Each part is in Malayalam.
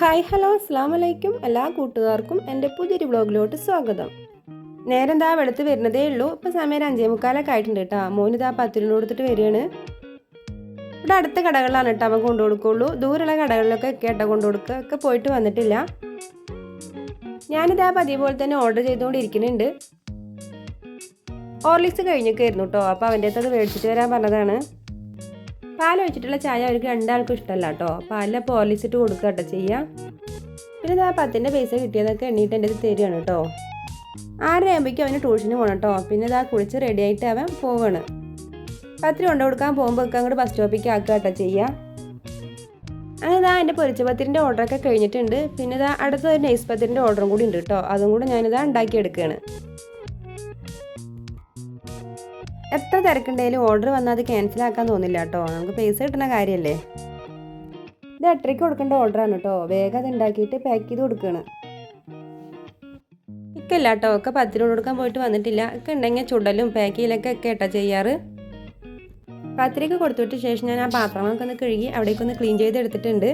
ഹായ് ഹലോ അസ്സാം വലൈക്കും എല്ലാ കൂട്ടുകാർക്കും എന്റെ പുതിയൊരു വ്ളോഗിലോട്ട് സ്വാഗതം. നേരം ദാ വെളുത്ത് വരുന്നതേ ഉള്ളൂ. ഇപ്പം സമയം അഞ്ചേ മുക്കാലൊക്കെ ആയിട്ടുണ്ട് കേട്ടോ. മോന് ദാ പത്തിരിന് കൊടുത്തിട്ട് വരികയാണ്. ഇവിടെ അടുത്ത കടകളിലാണ് കേട്ടോ അവൻ കൊണ്ടു കൊടുക്കുള്ളൂ ദൂരെയുള്ള കടകളിലൊക്കെ കേട്ടോ കൊണ്ടു കൊടുക്കുക. ഒക്കെ പോയിട്ട് വന്നിട്ടില്ല. ഞാനിതാ പതിവ് പോലെ തന്നെ ഓർഡർ ചെയ്തുകൊണ്ടിരിക്കുന്നുണ്ട്. ഓർലിക്സ് കഴിഞ്ഞൊക്കെ ആയിരുന്നു കേട്ടോ. അപ്പോൾ അവന്റെ അടുത്തത് മേടിച്ചിട്ട് വരാൻ പറഞ്ഞതാണ്. പാൽ ഒഴിച്ചിട്ടുള്ള ചായ അവർക്ക് രണ്ടാൾക്കും ഇഷ്ടമല്ല കേട്ടോ. പാലിലപ്പോൾ പോലീസിട്ട് കൊടുക്കുക കേട്ടോ ചെയ്യാം. പിന്നെ ഇതാ പത്തിന്റെ പൈസ കിട്ടിയതൊക്കെ എണ്ണീട്ട് എന്റെ അടുത്ത് തരികയാണ് കേട്ടോ. ആറര ആകുമ്പോഴേക്കും അവന് ട്യൂഷന് പോകണം കേട്ടോ. പിന്നെ ഇതാ കുളിച്ച് റെഡി ആയിട്ട് അവൻ പോവാണ്. പത്തിരി കൊണ്ടു കൊടുക്കാൻ പോകുമ്പോൾ ഒക്കെ അങ്ങോട്ട് ബസ് സ്റ്റോപ്പിലേക്ക് ആക്കുക കേട്ടോ ചെയ്യുക അങ്ങനെ ഇതാ എന്റെ പൊരിച്ച പത്തിരിന്റെ ഓർഡറൊക്കെ കഴിഞ്ഞിട്ടുണ്ട്. പിന്നെ ഇതാ അടുത്ത ഒരു നൈസ് പത്തിരിന്റെ ഓർഡറും കൂടി ഉണ്ട് കേട്ടോ. അതും കൂടെ ഞാനിതാ ഉണ്ടാക്കിയെടുക്കുകയാണ്. എത്ര തിരക്കുണ്ടെങ്കിലും ഓർഡർ വന്നാൽ അത് ക്യാൻസൽ ആക്കാൻ തോന്നില്ല കേട്ടോ നമുക്ക് പൈസ കിട്ടുന്ന കാര്യമല്ലേ ഇത് എട്ടരയ്ക്ക് കൊടുക്കേണ്ട ഓർഡറാണ് കേട്ടോ വേഗം അത് ഉണ്ടാക്കിയിട്ട് പാക്ക് ചെയ്ത് കൊടുക്കുകയാണ് ഇക്കല്ല കേട്ടോ ഒക്കെ പത്തിനോട് കൊടുക്കാൻ പോയിട്ട് വന്നിട്ടില്ല. ഒക്കെ ഉണ്ടെങ്കിൽ ചുടലും പാക്ക് ചെയ്യലൊക്കെ ഒക്കെ കേട്ടോ ചെയ്യാറ്. പത്തിരയ്ക്ക് കൊടുത്തിട്ട് ശേഷം ഞാൻ ആ പാത്രങ്ങളൊക്കെ ഒന്ന് കഴുകി അവിടേക്കൊന്ന് ക്ലീൻ ചെയ്തെടുത്തിട്ടുണ്ട്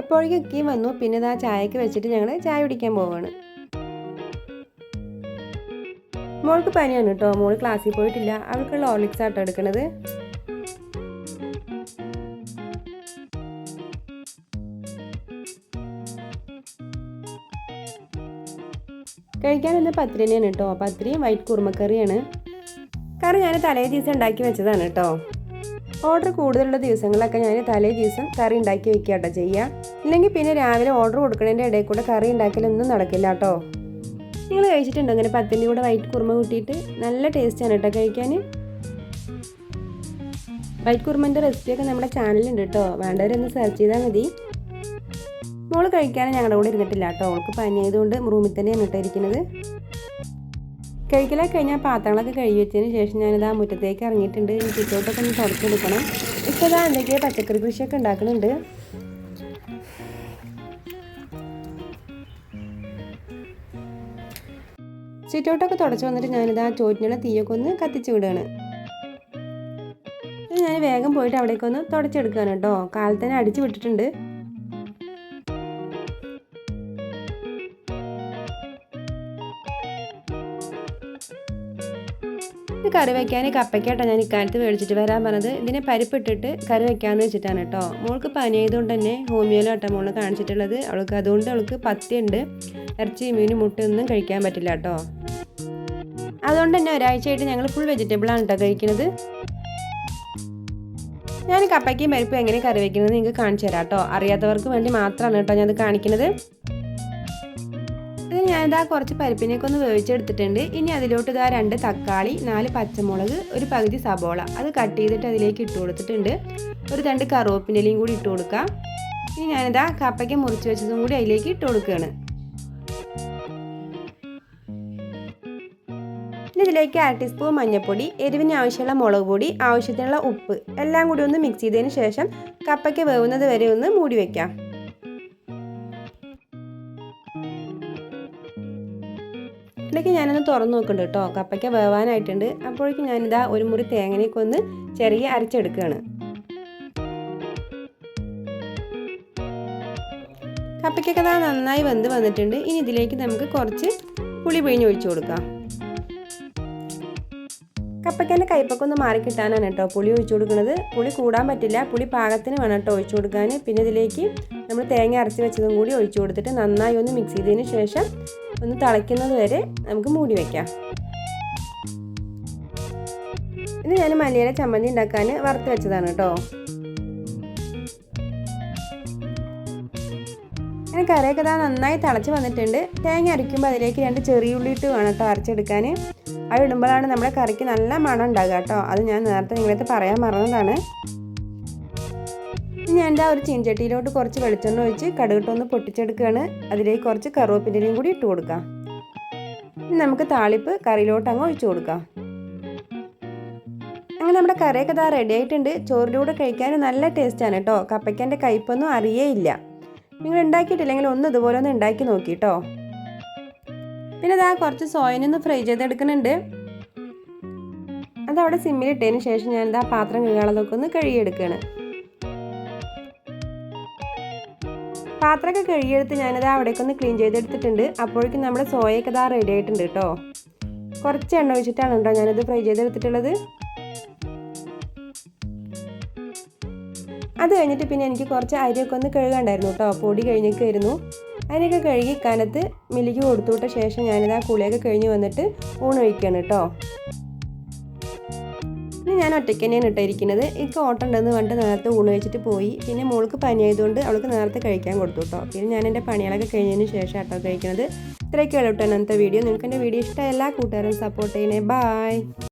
അപ്പോഴേക്കും ഇക്കയും വന്നു. പിന്നെ ആ ചായക്ക് വെച്ചിട്ട് ഞങ്ങൾ ചായ കുടിക്കാൻ പോവാണ്. മോൾക്ക് പനിയാണ് കേട്ടോ. മോൾ ക്ലാസ്സിൽ പോയിട്ടില്ല. അവൾക്കുള്ള ഓർലിക്സ് ആട്ടോ എടുക്കണത്. കഴിക്കാൻ ഇന്ന് പത്തിരി തന്നെയാണ് കേട്ടോ. പത്തിരിയും വൈറ്റ് കുറുമക്കറിയാണ്. കറി ഞാൻ തലേ ദിവസം ഉണ്ടാക്കി വെച്ചതാണ് കേട്ടോ. ഓർഡർ കൂടുതലുള്ള ദിവസങ്ങളൊക്കെ ഞാൻ തലേ ദിവസം കറി ഉണ്ടാക്കി വെക്കുക കേട്ടോ ചെയ്യുക ഇല്ലെങ്കിൽ പിന്നെ രാവിലെ ഓർഡർ കൊടുക്കുന്നതിന്റെ ഇടയിൽ കൂടെ കറി ഉണ്ടാക്കലൊന്നും നടക്കില്ല കേട്ടോ. നിങ്ങൾ കഴിച്ചിട്ടുണ്ടോ? അങ്ങനെ പത്തിന്റെ കൂടെ വൈറ്റ് കുറുമ കൂട്ടിയിട്ട് നല്ല ടേസ്റ്റാണ് കേട്ടോ കഴിക്കാൻ. വൈറ്റ് കുറുമന്റെ റെസിപ്പിയൊക്കെ നമ്മുടെ ചാനലുണ്ട് കേട്ടോ വേണ്ടവരൊന്ന് സെർച്ച് ചെയ്താൽ മതി. മോൾ കഴിക്കാൻ ഞങ്ങളുടെ കൂടെ ഇരുന്നിട്ടില്ല കേട്ടോ അവൾക്ക് പനിയായതുകൊണ്ട് റൂമിൽ തന്നെയാണ് കേട്ടോ ഇരിക്കുന്നത്. കഴിക്കലൊക്കെ കഴിഞ്ഞാൽ പാത്രങ്ങളൊക്കെ കഴുകി വെച്ചതിന് ശേഷം ഞാനിത് ആ മുറ്റത്തേക്ക് ഇറങ്ങിയിട്ടുണ്ട്. ഇനി ചുറ്റോട്ടൊക്കെ ഒന്ന് തുടച്ചെടുക്കണം. ഇപ്പോൾ ഇതാ എന്തൊക്കെയോ പച്ചക്കറി കൃഷിയൊക്കെ ഉണ്ടാക്കുന്നുണ്ട് സിറ്റൗട്ടൊക്കെ തുടച്ച് വന്നിട്ട് ഞാനിത് ആ ചോറ്റിനുള്ള തീയൊക്കെ ഒന്ന് കത്തിച്ച് വിടുകയാണ്. ഞാൻ വേഗം പോയിട്ട് അവിടേക്കൊന്ന് തുടച്ചെടുക്കുകയാണ് കേട്ടോ. കാലത്തന്നെ അടിച്ചു വിട്ടിട്ടുണ്ട്. ഇത് കറി വയ്ക്കാൻ കപ്പയ്ക്കായിട്ടാണ് ഞാൻ ഇക്കാലത്ത് മേടിച്ചിട്ട് വരാൻ പറഞ്ഞത്. ഇതിനെ പരിപ്പിട്ടിട്ട് കറി വെക്കാമെന്ന് വെച്ചിട്ടാണ് കേട്ടോ. മോൾക്ക് പനി ആയതുകൊണ്ട് തന്നെ ഹോമിയോയിലാട്ടോ മോളെ കാണിച്ചിട്ടുള്ളത്. അവൾക്ക് അതുകൊണ്ട് അവൾക്ക് പത്തിയുണ്ട്. ഇറച്ചി മീനും മുട്ടയൊന്നും കഴിക്കാൻ പറ്റില്ല കേട്ടോ. അതുകൊണ്ട് തന്നെ ഒരാഴ്ചയായിട്ട് ഞങ്ങൾ ഫുൾ വെജിറ്റബിൾ ആണ് കേട്ടോ കഴിക്കുന്നത്. ഞാൻ കപ്പയ്ക്കും പരിപ്പും എങ്ങനെ കറി വയ്ക്കുന്നത് നിങ്ങൾക്ക് കാണിച്ചു തരാം കേട്ടോ. അറിയാത്തവർക്ക് വേണ്ടി മാത്രമാണ് കേട്ടോ ഞാനത് കാണിക്കുന്നത്. ഇത് ഞാനിതാ കുറച്ച് പരിപ്പിനൊക്കെ ഒന്ന് വേവിച്ചെടുത്തിട്ടുണ്ട്. ഇനി അതിലോട്ട് ഇതാ രണ്ട് തക്കാളി നാല് പച്ചമുളക് ഒരു പകുതി സബോള. അത് കട്ട് ചെയ്തിട്ട് അതിലേക്ക് ഇട്ട് കൊടുത്തിട്ടുണ്ട്. ഒരു രണ്ട് കറുവപ്പിന്റെലയും കൂടി ഇട്ട് കൊടുക്കാം. ഇനി ഞാനിതാ കപ്പയ്ക്ക് മുറിച്ച് വെച്ചതും കൂടി അതിലേക്ക് ഇട്ട് കൊടുക്കുകയാണ്. ഇതിലേക്ക് അര ടീസ്പൂൺ മഞ്ഞൾപ്പൊടി എരിവിന് ആവശ്യമുള്ള മുളക് പൊടി ആവശ്യത്തിനുള്ള ഉപ്പ് എല്ലാം കൂടി ഒന്ന് മിക്സ് ചെയ്തതിന് ശേഷം കപ്പയ്ക്ക് വേവുന്നത് വരെ ഒന്ന് മൂടി വയ്ക്കാം ഇടയ്ക്ക് ഞാനൊന്ന് തുറന്ന് നോക്കുന്നുണ്ട് കേട്ടോ. കപ്പയ്ക്ക വേവാനായിട്ടുണ്ട്. അപ്പോഴേക്കും ഞാനിതാ ഒരു മുറി തേങ്ങനെയൊക്കെ ഒന്ന് ചെറിയ അരച്ചെടുക്കുകയാണ്. കപ്പയ്ക്കൊക്കെ ഇതാ നന്നായി വെന്ത് വന്നിട്ടുണ്ട്. ഇനി ഇതിലേക്ക് നമുക്ക് കുറച്ച് പുളി പിഴിഞ്ഞ് ഒഴിച്ചു കൊടുക്കാം. കപ്പയ്ക്കന്റെ കയ്പൊക്കെ ഒന്ന് മാറി കിട്ടാനാണ് കേട്ടോ പുളി ഒഴിച്ചു കൊടുക്കുന്നത്. പുളി കൂടാൻ പറ്റില്ല. പുളി പാകത്തിന് വേണം കേട്ടോ ഒഴിച്ചു കൊടുക്കാൻ. പിന്നെ ഇതിലേക്ക് നമ്മൾ തേങ്ങ അരച്ച് വെച്ചതും കൂടി ഒഴിച്ചു കൊടുത്തിട്ട് നന്നായി ഒന്ന് മിക്സ് ചെയ്തതിന് ശേഷം ഒന്ന് തിളയ്ക്കുന്നത് വരെ നമുക്ക് മൂടി വയ്ക്കാം ഇത് ഞാൻ മല്ലിയില ചമ്മന്തി ഉണ്ടാക്കാൻ വറുത്ത് വെച്ചതാണ് കേട്ടോ. അങ്ങനെ കറിയൊക്കെ ഇതാ നന്നായി തിളച്ച് വന്നിട്ടുണ്ട്. തേങ്ങ അരയ്ക്കുമ്പോൾ അതിലേക്ക് രണ്ട് ചെറിയ ഉള്ളി ഇട്ട് വേണം കേട്ടോ അരച്ചെടുക്കാൻ. അത് ഇടുമ്പോഴാണ് നമ്മുടെ കറിക്ക് നല്ല മണം ഉണ്ടാകുക കേട്ടോ. അത് ഞാൻ നേരത്തെ നിങ്ങളടുത്ത് പറയാൻ മറന്നതാണ്. ഞാൻ എന്റെ ആ ഒരു ചീൻചട്ടിയിലോട്ട് കുറച്ച് വെളിച്ചെണ്ണ ഒഴിച്ച് കടുകിട്ടൊന്ന് പൊട്ടിച്ചെടുക്കുകയാണ്. അതിലേക്ക് കുറച്ച് കറുവപ്പിന്റെയും കൂടി ഇട്ട് കൊടുക്കാം. ഇനി നമുക്ക് താളിപ്പ് കറിയിലോട്ട് അങ്ങ് ഒഴിച്ചു കൊടുക്കാം. അങ്ങനെ നമ്മുടെ കറിയൊക്കെ ഇതാ റെഡി ആയിട്ടുണ്ട്. ചോറിലൂടെ കഴിക്കാൻ നല്ല ടേസ്റ്റാണ് കേട്ടോ. കപ്പയ്ക്കന്റെ കയ്പൊന്നും ഇല്ല നിങ്ങൾ ഉണ്ടാക്കിയിട്ടില്ലെങ്കിൽ ഒന്ന് ഇതുപോലെ ഒന്ന് ഉണ്ടാക്കി നോക്കി കേട്ടോ. പിന്നെ ഇതാ കുറച്ച് സോയനൊന്ന് ഫ്രൈ ചെയ്തെടുക്കുന്നുണ്ട്. അതവിടെ സിമ്മിലിട്ടതിന് ശേഷം ഞാനിതാ പാത്രം കഴുകാനുള്ളതൊക്കെ ഒന്ന് കഴുകിയെടുക്കുകയാണ്. പാത്രമൊക്കെ കഴുകിയെടുത്ത് ഞാനത് അവിടേക്ക് ഒന്ന് ക്ലീൻ ചെയ്തെടുത്തിട്ടുണ്ട്. അപ്പോഴേക്കും നമ്മുടെ സോയൊക്കെ ഇതാ റെഡി ആയിട്ടുണ്ട് കേട്ടോ കുറച്ച് എണ്ണ ഒഴിച്ചിട്ടാണ് കേട്ടോ ഞാനത് ഫ്രൈ ചെയ്തെടുത്തിട്ടുള്ളത്. അത് കഴിഞ്ഞിട്ട് പിന്നെ എനിക്ക് കുറച്ച് അരിയൊക്കെ ഒന്ന് കഴുകാണ്ടായിരുന്നു കേട്ടോ പൊടി കഴിഞ്ഞൊക്കെയായിരുന്നു അതിനൊക്കെ കഴുകി കനത്ത് മില്ലിക്ക് കൊടുത്തു വിട്ട ശേഷം ഞാനിത് ആ കുളിയൊക്കെ കഴിഞ്ഞ് വന്നിട്ട് ഊണ് ഒഴിക്കുകയാണ് കേട്ടോ ഞാൻ ഒറ്റയ്ക്ക് തന്നെയാണ് ഇട്ടിരിക്കുന്നത്. എനിക്ക് ഓട്ടം ഉണ്ടെന്ന് പറഞ്ഞിട്ട് നേരത്തെ ഊണ് വെച്ചിട്ട് പോയി. പിന്നെ മോൾക്ക് പനിയായതുകൊണ്ട് അവൾക്ക് നേരത്തെ കഴിക്കാൻ കൊടുത്തു കേട്ടോ. പിന്നെ ഞാൻ എന്റെ പണികളൊക്കെ കഴിഞ്ഞതിന് ശേഷം ആട്ടോ കഴിക്കുന്നത്. ഇത്രയൊക്കെ ഉള്ളൂ കേട്ടോ അന്നത്തെ വീഡിയോ. നിങ്ങൾക്ക് എന്റെ വീഡിയോ ഇഷ്ടമായ എല്ലാ കൂട്ടുകാരും സപ്പോർട്ട് ചെയ്യണേ. ബായ്